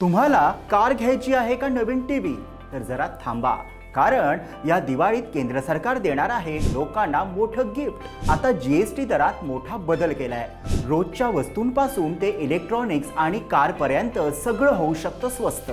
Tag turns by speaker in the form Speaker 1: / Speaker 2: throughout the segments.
Speaker 1: तुम्हाला कार घ्यायची आहे का नवीन टीव्ही? तर जरा थांबा. कारण या दिवाळीत केंद्र सरकार देणार आहे लोकांना मोठं गिफ्ट. आता जीएसटी दरात मोठा बदल केलाय. रोजच्या वस्तूंपासून ते इलेक्ट्रॉनिक्स आणि कारपर्यंत सगळं होऊ शकतं स्वस्त.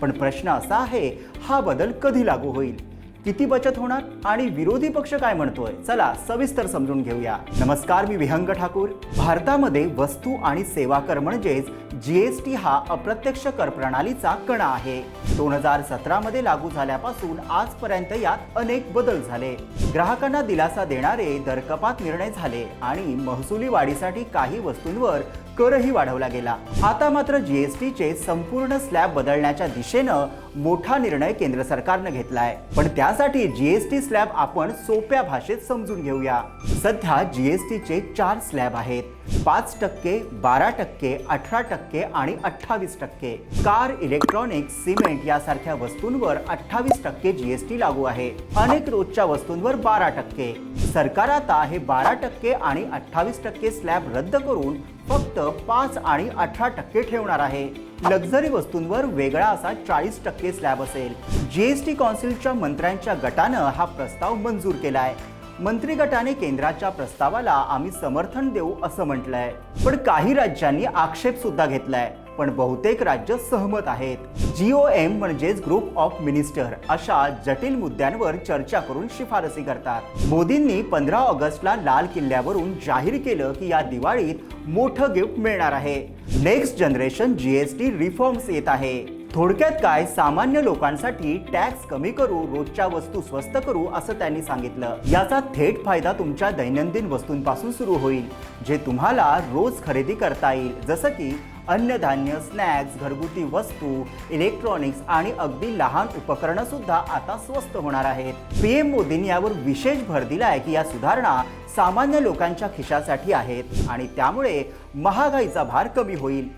Speaker 1: पण प्रश्न असा आहे हा बदल कधी लागू होईल? किती बचत होणार आणि विरोधी पक्ष काय म्हणतोय? चला सविस्तर समजून घेऊया. नमस्कार मी विहंग ठाकूर. भारतामध्ये वस्तू आणि सेवा कर म्हणजेच जीएसटी हा अप्रत्यक्ष कर प्रणालीचा कणा आहे. दोन हजार सतरा मध्ये लागू झाल्यापासून आजपर्यंत यात अनेक बदल झाले. ग्राहकांना दिलासा देणारे दरकपात निर्णय झाले आणि महसुली वाढीसाठी काही वस्तूंवर करही वाढवला गेला. आता मात्र जीएसटीचे संपूर्ण स्लॅब बदलण्याच्या दिशेनं मोठा निर्णय केंद्र सरकारनं घेतलाय. पण त्यासाठी जीएसटी स्लॅब आपण सोप्या भाषेत समजून घेऊया. सध्या जीएसटीचे चार स्लॅब आहेत. पाच टक्के बारा टक्के अठरा टक्के आणि अठ्ठावीस टक्के. कार इलेक्ट्रॉनिक्स सिमेंट यासारख्या वस्तूंवर अठ्ठावीस टक्के जीएसटी लागू आहे. अनेक रोजच्या वस्तूंवर बारा टक्के. सरकार आता हे बारा टक्के आणि अठ्ठावीस टक्के स्लॅब रद्द करून फक्त पाच आणि अठरा टक्के ठेवणार आहे. लक्झरी वस्तूंवर वेगळा असा चाळीस टक्के स्लॅब असेल. जीएसटी कौन्सिलच्या मंत्र्यांच्या गटानं हा प्रस्ताव मंजूर केलाय. मंत्रिगटाने केंद्राच्या प्रस्तावाला आम्ही समर्थन देऊ असं म्हटलंय. पण काही राज्यांनी आक्षेप सुद्धा घेतलाय. पण बहुतेक राज्य सहमत आहेत. जीओ एम म्हणजेच ग्रुप ऑफ मिनिस्टर अशा जटिल मुद्द्यांवर चर्चा करून शिफारसी करतात. मोदींनी पंधरा ऑगस्टला लाल किल्ल्यावरून जाहीर केलं की या दिवाळीत मोठं गिफ्ट मिळणार आहे. नेक्स्ट जनरेशन जीएसटी रिफॉर्म्स येत आहे. थोडक्यात काय सामान्य लोकांसाठी टॅक्स कमी करू रोजच्या वस्तू स्वस्त करू असं त्यांनी सांगितलं. याचा थेट फायदा तुमच्या दैनंदिन वस्तूंपासून सुरू होईल जे तुम्हाला रोज खरेदी करता येईल. जसं की अन्नधान्य स्नॅक्स घरगुती वस्तू इलेक्ट्रॉनिक्स आणि अगदी लहान उपकरणं सुद्धा आता स्वस्त होणार आहेत. पीएम मोदींनी यावर विशेष भर दिला आहे की या सुधारणा सामान्य लोकांच्या खिशासाठी आहेत आणि त्यामुळे महागाईचा भार कमी होईल.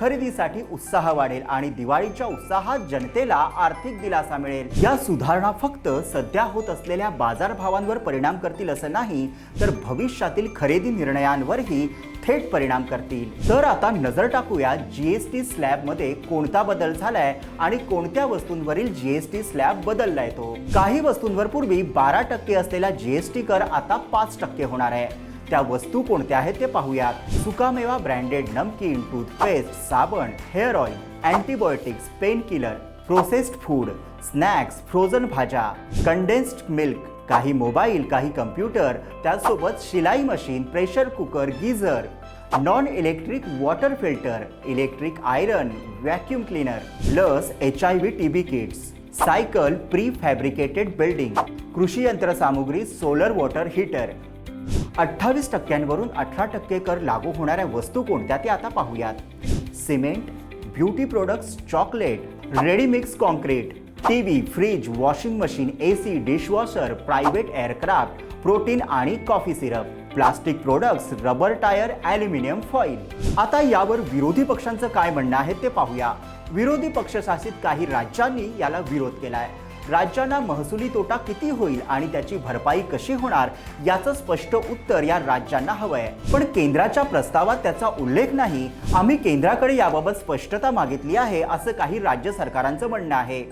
Speaker 1: खरेदीसाठी उत्साह वाढेल आणि दिवाळीच्या उत्साहात जनतेला आर्थिक दिलासा मिळेल. या सुधारणा फक्त सध्या होत असलेल्या बाजारभावांवर परिणाम करतील असं नाही तर भविष्यातील खरेदी निर्णयांवरही थेट परिणाम करतील. तर आता नजर टाकूया जीएसटी स्लॅबमध्ये कोणता बदल झालाय आणि कोणत्या वस्तूंवरील जीएसटी स्लॅब बदललाय तो. काही वस्तूंवर पूर्वी बारा टक्के असलेला जीएसटी कर आता पाच टक्के होणार आहे. त्या वस्तू कोणत्या आहेत ते पाहूयात. सुकामेवा ब्रँडेड नमकीन टूथपेस्ट साबण hair oil antibiotics pain killer processed food snacks frozen भाज्या कंडेन्स्ड मिल्क काही मोबाईल काही कम्प्युटर त्यासोबत शिलाई machine pressure cooker geyser non electric water filter electric iron vacuum cleaner लस H I V T B kits cycle prefabricated building कृषी यंत्रसामुग्री solar water heater अठ्ठावीस टक्क्यांवरून अठरा टक्के कर लागू होणाऱ्या वस्तू कोणत्या ते आता पाहूयात. Cement beauty products chocolate ready mix concrete T V fridge washing machine A C dishwasher private aircraft protein आणि coffee syrup plastic products rubber tyre aluminium foil आता यावर विरोधी पक्षांचं काय म्हणणं आहे ते पाहूया. विरोधी पक्षशासित काही राज्यांनी याला विरोध केला आहे राज्यांना महसुली तोटा किती होईल आणि त्याची भरपाई कशी होणार याचं स्पष्ट उत्तर या राज्यांना हवंय. पण केंद्राच्या प्रस्तावात त्याचा उल्लेख नाही. आम्ही केंद्राकडे याबाबत स्पष्टता मागितली आहे असं काही राज्य सरकारांचं म्हणणं आहे.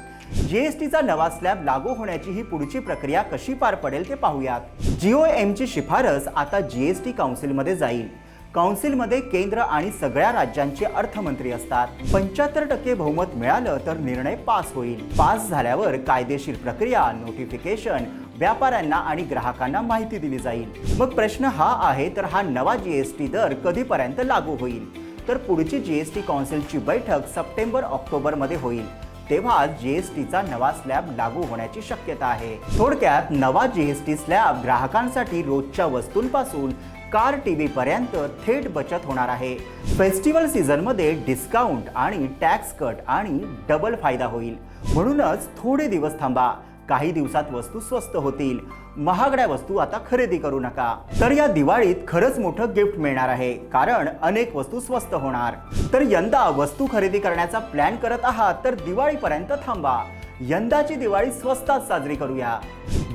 Speaker 1: जीएसटीचा नवा स्लॅब लागू होण्याची ही पुढची प्रक्रिया कशी पार पडेल ते पाहूयात. जिओ एमची शिफारस आता जीएसटी काउन्सिलमध्ये जाईल. काउन्सिलमध्ये केंद्र आणि सगळ्या राज्यांचे अर्थमंत्री असतात. पंच्याहत्तर टक्के बहुमत मिळालं तर निर्णय पास होईल. पास झाल्यावर कायदेशीर प्रक्रिया नोटिफिकेशन व्यापाऱ्यांना आणि ग्राहकांना माहिती दिली जाईल. मग प्रश्न हा आहे तर हा नवा जीएसटी दर कधीपर्यंत लागू होईल? तर पुढची जीएसटी काउन्सिलची बैठक सप्टेंबर ऑक्टोबरमध्ये होईल. तेव्हा जीएसटीचा नवा स्लॅब लागू होण्याची शक्यता आहे. थोडक्यात नवा जीएसटी स्लॅब ग्राहकांसाठी रोजच्या वस्तूंपासून कार टी व्हीपर्यंत थेट बचत होणार आहे. फेस्टिवल सीझनमध्ये डिस्काउंट आणि टॅक्स कट आणि डबल फायदा होईल. म्हणूनच थोडे दिवस थांबा. काही दिवसात वस्तू स्वस्त होतील. महागड्या वस्तू आता खरेदी करू नका. तर या दिवाळीत खरंच मोठं गिफ्ट मिळणार आहे. कारण अनेक वस्तू स्वस्त होणार. तर यंदा वस्तू खरेदी करण्याचा प्लॅन करत आहात तर दिवाळीपर्यंत थांबा. यंदाची दिवाळी स्वस्तात साजरी करूया.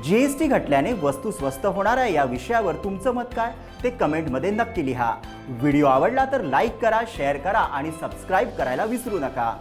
Speaker 1: जी एस टी घटल्याने वस्तू स्वस्त होणार आहे या विषयावर तुमचं मत काय? ते कमेंटमध्ये नक्की लिहा. व्हिडिओ आवडला तर लाईक करा शेअर करा आणि सबस्क्राईब करायला विसरू नका.